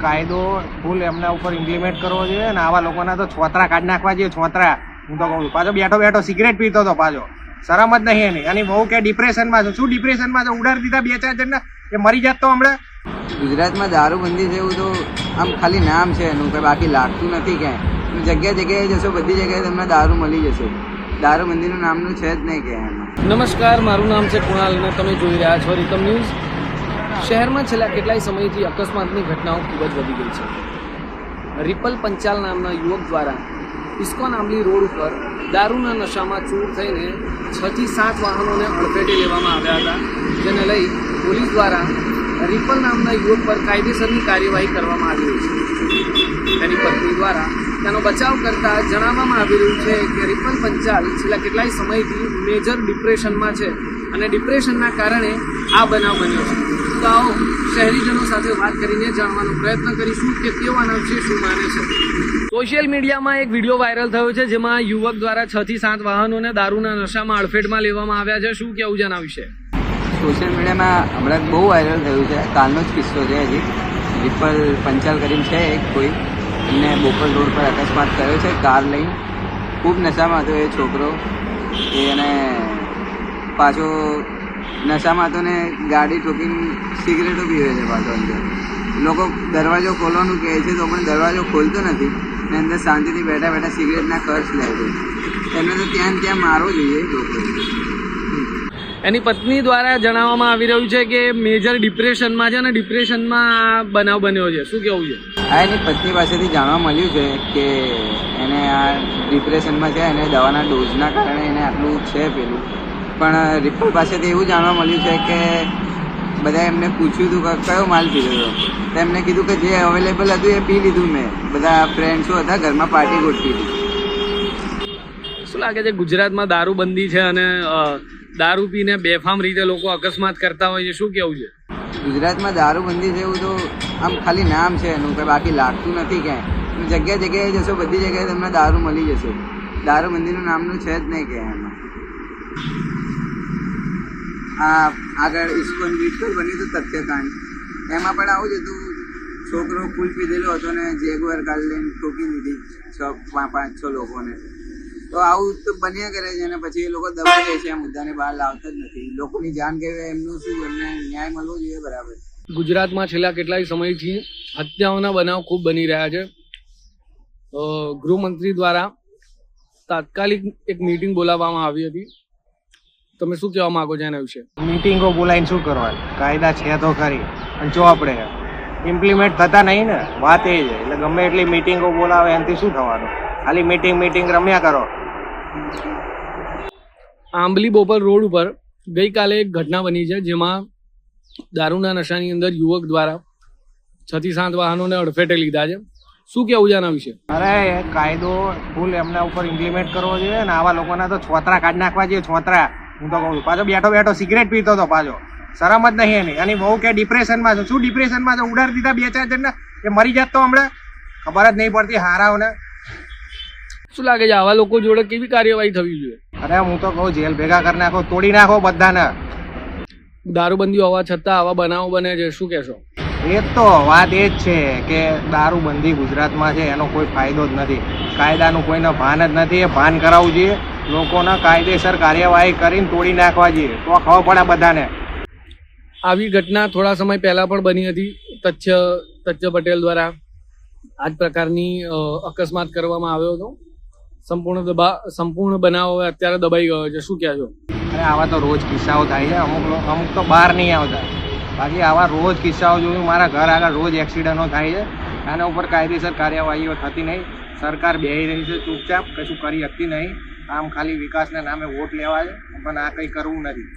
કાયદો ફૂલ એમના ઉપર ઇમ્પ્લિમેન્ટ કરવો જોઈએ અને આવા લોકોના તો છોતરા કાઢી નાખવા જોઈએ છોતરા. હું તો કહું છું પાછો બેઠો બેઠો સિગરેટ પીતો હતો પાછો. શરમ જ નહીં એની. અને બહુ કે ડિપ્રેશનમાં છે. શું ડિપ્રેશનમાં છે? ઉડાડી દીધા બે ચાર જણને. એ મરી જાત તો હમણાં. ગુજરાતમાં દારૂબંધી છે એવું તો આમ ખાલી નામ છે એનું. કંઈ બાકી લાગતું નથી ક્યાંય. જગ્યા જગ્યાએ જશો બધી જગ્યાએ તમને દારૂ મળી જશે. દારૂબંધીનું નામનું છે જ નહીં ક્યાંય એમાં. નમસ્કાર મારું નામ છે કુણાલ અને તમે જોઈ રહ્યા છો રિકમ ન્યૂઝ. શહેરમાં છેલ્લા કેટલાય સમયથી અકસ્માતની ઘટનાઓ ખૂબ જ વધી ગઈ છે. રિપલ પંચાલ નામના યુવક દ્વારા ઇસ્કોન આંબલી રોડ ઉપર દારૂના નશામાં ચૂર થઈને છ થી સાત વાહનોને અડફેટે લેવામાં આવ્યા હતા, જેને લઈ પોલીસ દ્વારા રિપલ નામના યુવક પર કાયદેસરની કાર્યવાહી કરવામાં આવી રહી છે. તેની પત્ની દ્વારા તેનો બચાવ કરતા જણાવવામાં આવી રહ્યું છે કે રિપલ પંચાલ છેલ્લા કેટલાય સમયથી મેજર ડિપ્રેશનમાં છે અને ડિપ્રેશનના કારણે આ બનાવ બન્યો છે. તો આવો શહેરીજનો સાથે વાત કરીને જાણવાનો પ્રયત્ન કરીશું કે તેઓ આના વિશે શું માને છે. સોશિયલ મીડિયામાં એક વીડિયો વાયરલ થયો છે જેમાં યુવક દ્વારા છ થી સાત વાહનોને દારૂના નશામાં અડફેટમાં લેવામાં આવ્યા છે. શું કેવું જણાવશે સોશિયલ મીડિયામાં હમણાં બહુ વાયરલ થયું છે. કાલનો જ કિસ્સો છે હજી. રિપલ પંચાલ કરીને છે એક કોઈ. એમને બોપલ રોડ પર અકસ્માત કર્યો છે કાર લઈને ખૂબ નશામાં હતો એ છોકરો. એ એને પાછો નશામાં હતો ને ગાડી ઠોકીને સિગરેટો પીવે છે પાછો અંદર લોકો દરવાજો ખોલવાનું કહે છે તો પણ દરવાજો ખોલતો નથી ને અંદર શાંતિથી બેઠા બેઠા સિગરેટના ખર્ચ લે છે. એમને તો ત્યાં ત્યાં મારવો જોઈએ લોકો. એની પત્ની દ્વારા જણાવવામાં આવી રહ્યું છે કે મેજર ડિપ્રેશનમાં છે અને ડિપ્રેશનમાં આ બનાવ બન્યો છે. શું કેવું છે? આ એની પત્ની પાસેથી જાણવા મળ્યું છે કે એને આ ડિપ્રેશનમાં છે એને દવાના ડોઝના કારણે એને આટલું છે પેલું. પણ રિપોર્ટ પાસેથી એવું જાણવા મળ્યું છે કે બધા એમને પૂછ્યું હતું કે કયો માલ પીધો હતો. તો એમને કીધું કે જે અવેલેબલ હતું એ પી લીધું મેં. બધા ફ્રેન્ડ્સો હતા? ઘરમાં પાર્ટી ગોઠવી હતી. શું લાગે છે ગુજરાતમાં દારૂબંધી છે અને દારૂ પીને બેફામ રીતે લોકો અકસ્માત કરતા હોય છે? શું કેવું છે? ગુજરાતમાં દારૂબંધી છે એવું તો આમ ખાલી નામ છે એનું કે બાકી લાગતું નથી ક્યાંય. જગ્યા જગ્યાએ જશો બધી જગ્યાએ તમને દારૂ મળી જશે. દારૂબંધીનું નામનું છે જ નહીં ક્યાંય એમાં. આ આગળ ઇસ્કોન વિઠ્ઠલ બની હતું તથ્યકાંડ. એમાં પણ આવું જ હતું. છોકરો ફૂલ પીધેલો હતો ને જેગુઆર કાઢ લઈને ઠોકી દીધી છ પાંચ, છ લોકોને. તો આવું તો બન્યા કરે છે અને પછી એ લોકો દબાઈ જાય છે આ મુદ્દાને બહાર લાવતા જ નથી. લોકોની જાન કહેવાય, એમનું શું? એમને ન્યાય મળવો જોઈએ, બરાબર. ગુજરાતમાં છેલ્લા કેટલાય સમયથી હત્યાઓના બનાવ ખૂબ બની રહ્યા છે. ગૃહમંત્રી દ્વારા તાત્કાલિક એક મીટિંગ બોલાવવામાં આવી હતી. તમે શું કહેવા માંગો છો એના વિશે? મીટિંગો બોલાવીને શું કરવાનું? કાયદા છે તો ખરી. પણ જો આપણે ઇમ્પ્લિમેન્ટ થતા નહીં ને વાત એ છે. એટલે ગમે એટલી મીટિંગો બોલાવે એનાથી શું થવાનું? ખાલી મીટિંગ મીટિંગ રમ્યા કરો. આંબલી બોપલ રોડ ઉપર ગઈકાલે એક ઘટના બની છે જેમાં દારૂના નશાની અંદર યુવક દ્વારા છ થી સાત વાહનોને અડફેટે લીધા છે. શું કેવું છે આના વિશે? અરે કાયદો ફૂલ એમના ઉપર ઇમ્પ્લિમેન્ટ કરવો જોઈએ ને આવા લોકોના તો છોતરા કાઢી નાખવા જોઈએ છોતરા. હું તો કહું છું પાછો બેઠો બેઠો સિગરેટ પીતો હતો પાછો. શરમ જ નહીં એની. અને બહુ કે ડિપ્રેશનમાં છે. શું ડિપ્રેશનમાં છે? ઉડાડી દીધા બે ચાર જણને? એ મરી જાત તો હમણાં. ખબર જ નહીં પડતી હારાઓને. શું લાગે છે આવા લોકો જોડે કેવી કાર્યવાહી થવી જોઈએ? અરે હું તો કહું જેલ ભેગા કરી નાખો તોડી નાખો બધાને. દારૂબંધી હોવા છતાં આવા બનાવો બને છે શું કહેશો? એ તો વાત એ જ છે કે દારૂબંધી ગુજરાતમાં છે એનો કોઈ ફાયદો જ નથી. કાયદાનું કોઈને ભાન જ નથી એ ભાન કરાવવું જોઈએ. લોકોને કાયદેસર કાર્યવાહી કરીને તોડી નાખવા જોઈએ. તો ખબર પડે બધાને. આવી ઘટના થોડા સમય પહેલા પણ બની હતી તચ્છ તચ્છ પટેલ દ્વારા. આ જ પ્રકારની અકસ્માત કરવામાં આવ્યો હતો. સંપૂર્ણ દબા સંપૂર્ણ બનાવ હવે અત્યારે દબાઈ ગયો છે. શું કહેશો? અરે આવા તો રોજ કિસ્સાઓ થાય છે. અમુક અમુક તો બહાર નહીં આવતા. બાકી આવા રોજ કિસ્સાઓ જોયું મારા ઘર આગળ રોજ એક્સિડન્ટો થાય છે. આના ઉપર કાયદેસર કાર્યવાહીઓ થતી નહીં. સરકાર બેહી રહી છે ચૂપચાપ કશું કરી શકતી નહીં. આમ ખાલી વિકાસના નામે વોટ લેવા છે પણ આ કંઈ કરવું નથી.